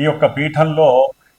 ఈ యొక్క పీఠంలో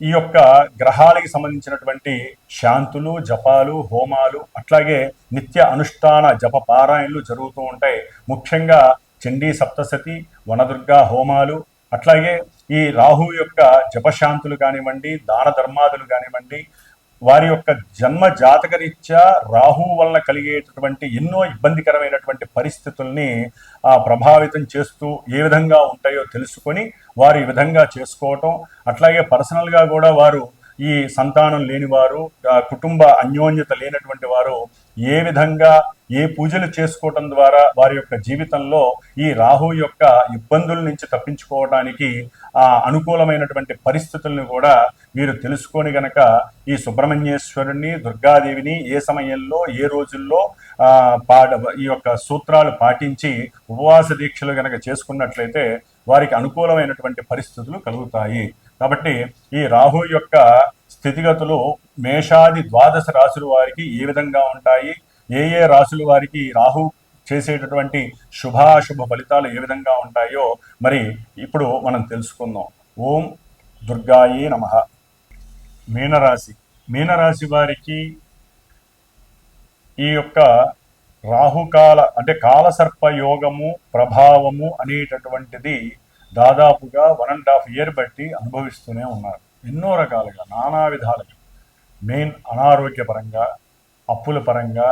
ఈ యొక్క గ్రహాలకి సంబంధించినటువంటి శాంతులు జపాలు హోమాలు అట్లాగే నిత్య అనుష్ఠాన జప పారాయణలు జరుగుతూ ఉంటాయి. ముఖ్యంగా చండీ సప్తసతి వనదుర్గా హోమాలు అట్లాగే ఈ రాహు యొక్క జపశాంతులు కానివ్వండి దాన ధర్మాదులు కానివ్వండి వారి యొక్క జన్మ జాతకరీత్యా రాహు వలన కలిగేటటువంటి ఎన్నో ఇబ్బందికరమైనటువంటి పరిస్థితుల్ని ప్రభావితం చేస్తూ ఏ విధంగా ఉంటాయో తెలుసుకొని వారు ఈ విధంగా చేసుకోవటం అట్లాగే పర్సనల్గా కూడా వారు ఈ సంతానం లేనివారు కుటుంబ అన్యోన్యత లేనటువంటి వారు ఏ విధంగా ఏ పూజలు చేసుకోవటం ద్వారా వారి యొక్క జీవితంలో ఈ రాహు యొక్క ఇబ్బందుల నుంచి తప్పించుకోవడానికి ఆ అనుకూలమైనటువంటి పరిస్థితులను కూడా మీరు తెలుసుకొని గనక ఈ సుబ్రహ్మణ్యేశ్వరుని దుర్గాదేవిని ఏ సమయంలో ఏ రోజుల్లో పాట ఈ యొక్క సూత్రాలు పాటించి ఉపవాస దీక్షలు గనక చేసుకున్నట్లయితే వారికి అనుకూలమైనటువంటి పరిస్థితులు కలుగుతాయి. కాబట్టి ఈ రాహు యొక్క స్థితిగతులు మేషాది ద్వాదశ రాశుల వారికి ఏ విధంగా ఉంటాయి? ఏ ఏ రాశుల వారికి రాహు చేసేటటువంటి శుభాశుభ ఫలితాలు ఏ విధంగా ఉంటాయో మరి ఇప్పుడు మనం తెలుసుకుందాం. ఓం దుర్గాయే నమ. మీనరాశి. మీనరాశి వారికి ఈ యొక్క రాహుకాల అంటే కాలసర్ప యోగము ప్రభావము అనేటటువంటిది దాదాపుగా వన్ అండ్ హాఫ్ ఇయర్ బట్టి అనుభవిస్తూనే ఉన్నారు. ఎన్నో రకాలుగా నానా విధాలుగా. మెయిన్ అనారోగ్యపరంగా అప్పుల పరంగా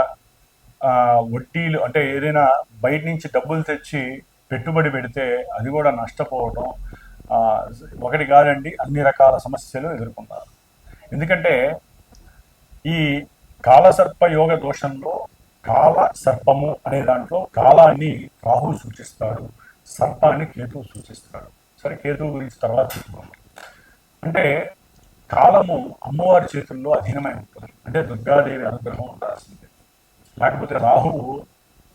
వడ్డీలు అంటే ఏదైనా బయట నుంచి డబ్బులు తెచ్చి పెట్టుబడి పెడితే అది కూడా నష్టపోవటం ఒకటి కాదండి అన్ని రకాల సమస్యలు ఎదుర్కొన్నారు ఎందుకంటే ఈ కాలసర్ప యోగ దోషంలో కాల సర్పము అనే దాంట్లో కాలాన్ని రాహు సూచిస్తాడు సర్పాన్ని కేతువు సూచిస్తాడు. సరే కేతువు గురించి తర్వాత చెప్పుకుందాం అంటే కాలము అమ్మవారి చేతుల్లో అధీనమై ఉంటుంది అంటే దుర్గాదేవి అనుగ్రహం ఉండాల్సిందే. లేకపోతే రాహువు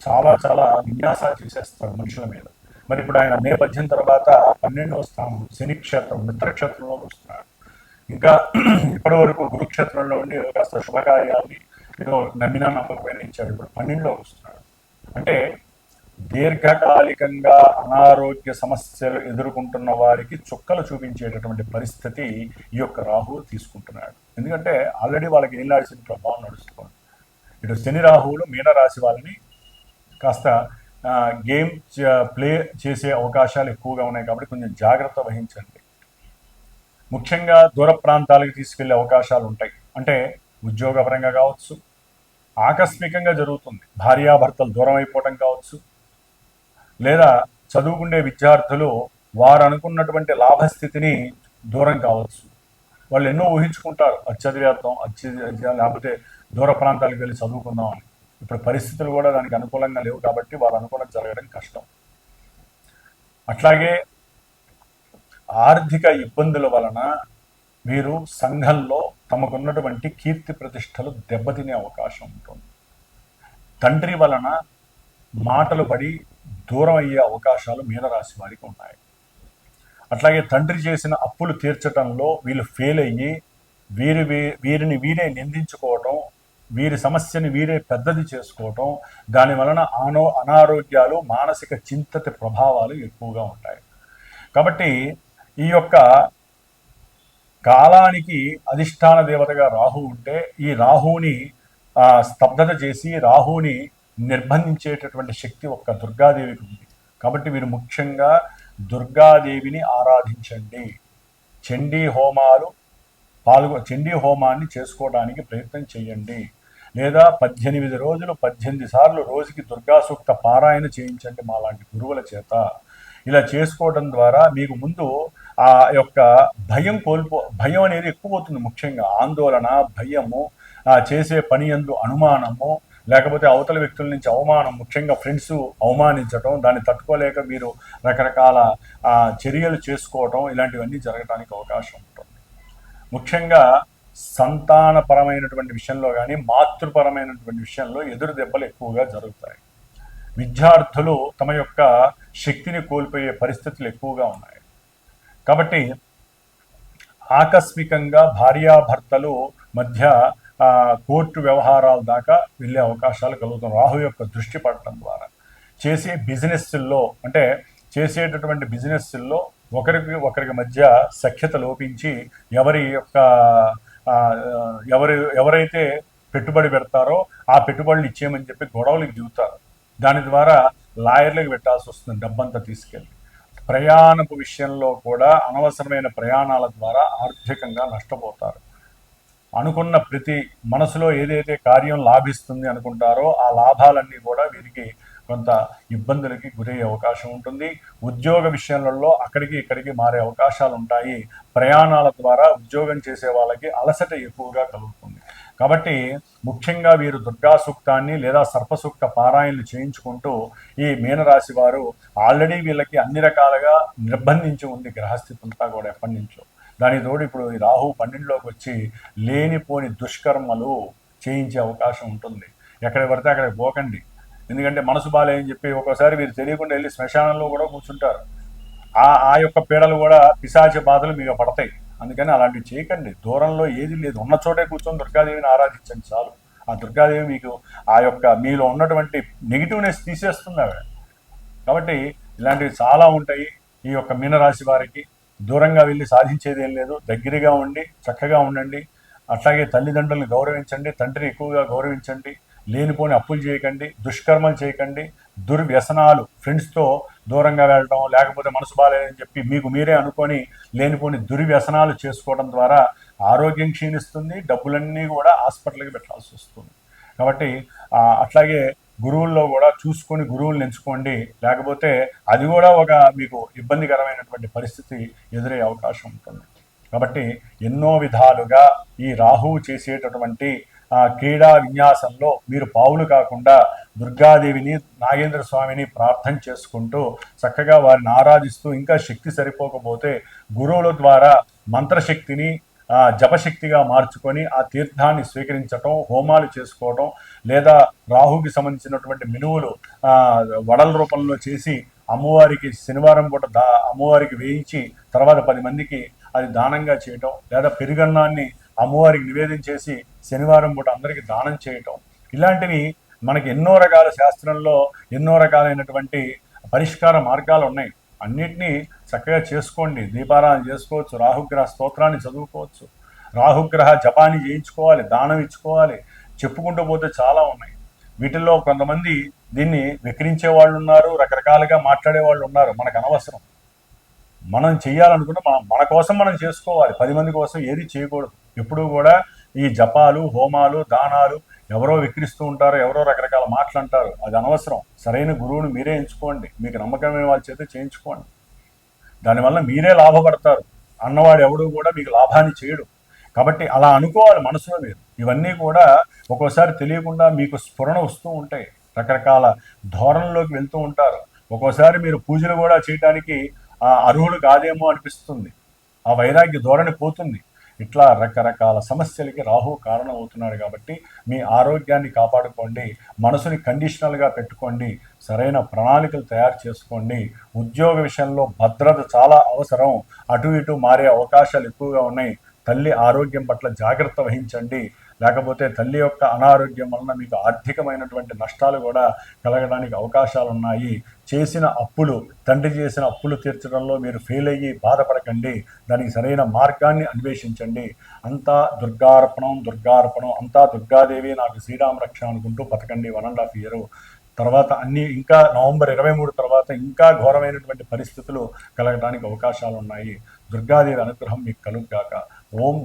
చాలా చాలా విన్యాసాలు చేసేస్తాడు మనుషుల మీద. మరి ఇప్పుడు ఆయన నేపథ్యం తర్వాత పన్నెండవ స్థానం శని క్షేత్రం మిత్రక్షేత్రంలో వస్తున్నాడు. ఇంకా ఇప్పటి వరకు గురుక్షేత్రంలో ఉండి కాస్త శుభకార్యాలని ఏదో నమ్మినా నమ్మకపోయినా ఇచ్చాడు. ఇప్పుడు పన్నెండులో వస్తున్నాడు. అంటే దీర్ఘకాలికంగా అనారోగ్య సమస్యలు ఎదుర్కొంటున్న వారికి చుక్కలు చూపించేటటువంటి పరిస్థితి ఈ యొక్క రాహువు తీసుకుంటున్నాడు. ఎందుకంటే ఆల్రెడీ వాళ్ళకి ఏలాడిసిన ప్రభావం నడుస్తుంది. ఇటు శని రాహువులు మీనరాశి వాళ్ళని కాస్త గేమ్ ప్లే చేసే అవకాశాలు ఎక్కువగా ఉన్నాయి కాబట్టి కొంచెం జాగ్రత్త వహించండి. ముఖ్యంగా దూర ప్రాంతాలకు తీసుకెళ్ళే అవకాశాలు ఉంటాయి. అంటే ఉద్యోగపరంగా కావచ్చు ఆకస్మికంగా జరుగుతుంది. భార్యాభర్తలు దూరం అయిపోవటం కావచ్చు లేదా చదువుకునే విద్యార్థులు వారు అనుకున్నటువంటి లాభస్థితిని దూరం కావచ్చు. వాళ్ళు ఎన్నో ఊహించుకుంటారు అది చదివేద్దాం అది లేకపోతే దూర ప్రాంతాలకు వెళ్ళి చదువుకుందాం అని. ఇప్పుడు పరిస్థితులు కూడా దానికి అనుకూలంగా లేవు కాబట్టి వాళ్ళు అనుకూలంగా జరగడం కష్టం. అట్లాగే ఆర్థిక ఇబ్బందుల వలన వీరు సంఘంలో తమకున్నటువంటి కీర్తి ప్రతిష్టలు దెబ్బతినే అవకాశం ఉంటుంది. తండ్రి వలన మాటలు పడి దూరం అయ్యే అవకాశాలు మీనరాశి వారికి ఉన్నాయి అట్లాగే తండ్రి చేసిన అప్పులు తీర్చటంలో వీళ్ళు ఫెయిల్ అయ్యి వీరి వీరిని వీరే నిందించుకోవటం వీరి సమస్యని వీరే పెద్దది చేసుకోవటం దాని వలన ఆనో అనారోగ్యాలు మానసిక చింతతి ప్రభావాలు ఎక్కువగా ఉంటాయి. కాబట్టి ఈ యొక్క కాలానికి అధిష్టాన దేవతగా రాహు ఉంటే ఈ రాహుని స్తబ్దత చేసి రాహుని నిర్బంధించేటటువంటి శక్తి ఒక్క దుర్గాదేవికి ఉంది. కాబట్టి మీరు ముఖ్యంగా దుర్గాదేవిని ఆరాధించండి. చండీ హోమాలు పాల్గొ చండీ హోమాన్ని చేసుకోవడానికి ప్రయత్నం చేయండి. లేదా పద్దెనిమిది రోజులు పద్దెనిమిది సార్లు రోజుకి దుర్గా సూక్త పారాయణ చేయించండి మా లాంటి గురువుల చేత. ఇలా చేసుకోవడం ద్వారా మీకు ముందు ఆ యొక్క భయం కోల్పో భయం అనేది ఎక్కువపోతుంది ముఖ్యంగా. ఆందోళన భయము చేసే పని ఎందు అనుమానము లేకపోతే అవతల వ్యక్తుల నుంచి అవమానం ముఖ్యంగా ఫ్రెండ్స్ అవమానించడం దాన్ని తట్టుకోలేక మీరు రకరకాల చర్యలు చేసుకోవటం ఇలాంటివన్నీ జరగడానికి అవకాశం ఉంటుంది. ముఖ్యంగా సంతానపరమైనటువంటి విషయంలో కానీ మాతృపరమైనటువంటి విషయంలో ఎదురు దెబ్బలు ఎక్కువగా జరుగుతాయి. విద్యార్థులు తమ యొక్క శక్తిని కోల్పోయే పరిస్థితులు ఎక్కువగా ఉన్నాయి. కాబట్టి ఆకస్మికంగా భార్యాభర్తలు మధ్య కోర్టు వ్యవహారాల దాకా వెళ్ళే అవకాశాలు కలుగుతాయి. రాహు యొక్క దృష్టి పడటం ద్వారా. చేసే బిజినెస్ల్లో అంటే చేసేటటువంటి బిజినెస్ల్లో ఒకరికి ఒకరికి మధ్య సఖ్యత లోపించి ఎవరి యొక్క ఎవరు ఎవరైతే పెట్టుబడి పెడతారో ఆ పెట్టుబడులు ఇచ్చేయమని చెప్పి గొడవలకు దిగుతారు. దాని ద్వారా లాయర్లకు పెట్టాల్సి వస్తుంది డబ్బంతా తీసుకెళ్ళి. ప్రయాణపు విషయంలో కూడా అనవసరమైన ప్రయాణాల ద్వారా ఆర్థికంగా నష్టపోతారు. అనుకున్న ప్రతి మనసులో ఏదైతే కార్యం లాభిస్తుంది అనుకుంటారో ఆ లాభాలన్నీ కూడా వీరికి కొంత ఇబ్బందులకి గురయ్యే అవకాశం ఉంటుంది. ఉద్యోగ విషయంలో అక్కడికి ఇక్కడికి మారే అవకాశాలు ఉంటాయి ప్రయాణాల ద్వారా ఉద్యోగం చేసే వాళ్ళకి అలసట ఎక్కువగా కలుగుతుంది. కాబట్టి ముఖ్యంగా వీరు దుర్గా సూక్తాన్ని లేదా సర్పసూక్త పారాయణలు చేయించుకుంటూ ఈ మీనరాశి వారు ఆల్రెడీ వీళ్ళకి అన్ని రకాలుగా నిర్బంధించి ఉంది గ్రహస్థితి అంతా కూడా ఎప్పటి నుంచో. దానికి తోడు ఇప్పుడు ఈ రాహు పన్నెండులోకి వచ్చి లేనిపోని దుష్కర్మలు చేయించే అవకాశం ఉంటుంది. ఎక్కడ పడితే అక్కడ పోకండి. ఎందుకంటే మనసు బాలేని చెప్పి ఒక్కోసారి మీరు తెలియకుండా వెళ్ళి శ్మశానంలో కూడా కూర్చుంటారు. ఆ ఆ యొక్క పీడలు కూడా పిశాచ బాధలు మీకు పడతాయి. అందుకని అలాంటివి చేయకండి. దూరంలో ఏది లేదు. ఉన్న చోటే కూర్చొని దుర్గాదేవిని ఆరాధించండి చాలు. ఆ దుర్గాదేవి మీకు ఆ యొక్క మీలో ఉన్నటువంటి నెగిటివ్నెస్ తీసేస్తుంది ఆవిడ. కాబట్టి ఇలాంటివి చాలా ఉంటాయి. ఈ యొక్క మీనరాశి వారికి దూరంగా వెళ్ళి సాధించేది ఏం లేదు. దగ్గరగా ఉండి చక్కగా ఉండండి. అట్లాగే తల్లిదండ్రులను గౌరవించండి. తండ్రిని ఎక్కువగా గౌరవించండి. లేనిపోని అప్పులు చేయకండి. దుష్కర్మలు చేయకండి. దుర్వ్యసనాలు ఫ్రెండ్స్తో దూరంగా వెళ్ళడం లేకపోతే మనసు బాగాలేదని చెప్పి మీకు మీరే అనుకొని లేనిపోని దుర్వ్యసనాలు చేసుకోవడం ద్వారా ఆరోగ్యం క్షీణిస్తుంది డబ్బులన్నీ కూడా హాస్పిటల్కి పెట్టాల్సి వస్తుంది. కాబట్టి అట్లాగే గురువుల్లో కూడా చూసుకొని గురువులను ఎంచుకోండి. లేకపోతే అది కూడా ఒక మీకు ఇబ్బందికరమైనటువంటి పరిస్థితి ఎదురయ్యే అవకాశం ఉంటుంది. కాబట్టి ఎన్నో విధాలుగా ఈ రాహువు చేసేటటువంటి క్రీడా విన్యాసంలో మీరు పావులు కాకుండా దుర్గాదేవిని నాగేంద్ర స్వామిని ప్రార్థన చేసుకుంటూ చక్కగా వారిని ఆరాధిస్తూ ఇంకా శక్తి సరిపోకపోతే గురువుల ద్వారా మంత్రశక్తిని జపశక్తిగా మార్చుకొని ఆ తీర్థాన్ని స్వీకరించటం హోమాలు చేసుకోవటం లేదా రాహుకి సంబంధించినటువంటి మినువులు వడల రూపంలో చేసి అమ్మవారికి శనివారం పూట దా అమ్మవారికి వేయించి తర్వాత పది మందికి అది దానంగా చేయటం లేదా పెరుగన్నాన్ని అమ్మవారికి నివేదన చేసి శనివారం పూట అందరికీ దానం చేయటం. ఇలాంటివి మనకి ఎన్నో రకాల శాస్త్రంలో ఎన్నో రకాలైనటువంటి పరిష్కార మార్గాలు ఉన్నాయి. అన్నిటినీ చక్కగా చేసుకోండి. దీపారాధన చేసుకోవచ్చు. రాహుగ్రహ స్తోత్రాన్ని చదువుకోవచ్చు. రాహుగ్రహ జపాన్ని చేయించుకోవాలి. దానం ఇచ్చుకోవాలి. చెప్పుకుంటూ పోతే చాలా ఉన్నాయి. వీటిల్లో కొంతమంది దీన్ని విక్రించే వాళ్ళు ఉన్నారు. రకరకాలుగా మాట్లాడే వాళ్ళు ఉన్నారు. మనకు అనవసరం. మనం చేయాలనుకుంటే మన మన కోసం మనం చేసుకోవాలి. పది మంది కోసం ఏది చేయకూడదు. ఎప్పుడూ కూడా ఈ జపాలు హోమాలు దానాలు ఎవరో విక్రిస్తూ ఉంటారు ఎవరో రకరకాల మాటలు అంటారు. అది అనవసరం. సరైన గురువుని మీరే ఎంచుకోండి. మీకు నమ్మకమైన వాళ్ళ చేత చేయించుకోండి. దానివల్ల మీరే లాభపడతారు. అన్నవాడు ఎవడు కూడా మీకు లాభాన్ని చేయడు. కాబట్టి అలా అనుకోవాలి మనసులో మీరు. ఇవన్నీ కూడా ఒక్కోసారి తెలియకుండా మీకు స్ఫురణ వస్తూ ఉంటాయి. రకరకాల ధోరణిలోకి వెళ్తూ ఉంటారు. ఒక్కోసారి మీరు పూజలు కూడా చేయడానికి ఆ అర్హులు కాదేమో అనిపిస్తుంది. ఆ వైరాగ్య ధోరణి పోతుంది. ఇట్లా రకరకాల సమస్యలకి రాహు కారణం అవుతున్నాడు కాబట్టి మీ ఆరోగ్యాన్ని కాపాడుకోండి మనసుని కండిషనల్గా పెట్టుకోండి సరైన ప్రణాళికలు తయారు చేసుకోండి. ఉద్యోగ విషయంలో భద్రత చాలా అవసరం. అటు ఇటు మారే అవకాశాలు ఎక్కువగా ఉన్నాయి. తల్లి ఆరోగ్యం పట్ల జాగ్రత్త వహించండి. లేకపోతే తల్లి యొక్క అనారోగ్యం వలన మీకు ఆర్థికమైనటువంటి నష్టాలు కూడా కలగడానికి అవకాశాలు ఉన్నాయి చేసిన అప్పులు తండ్రి చేసిన అప్పులు తీర్చడంలో మీరు ఫెయిల్ అయ్యి బాధపడకండి. దానికి సరైన మార్గాన్ని అన్వేషించండి. అంతా దుర్గార్పణం దుర్గార్పణం అంతా దుర్గాదేవి నాకు శ్రీరామ రక్ష అనుకుంటూ బతకండి. One and half year. తర్వాత అన్ని ఇంకా నవంబర్ ఇరవై మూడు తర్వాత ఇంకా ఘోరమైనటువంటి పరిస్థితులు కలగడానికి అవకాశాలు ఉన్నాయి దుర్గాదేవి అనుగ్రహం మీకు కలుగుగాక. ఓం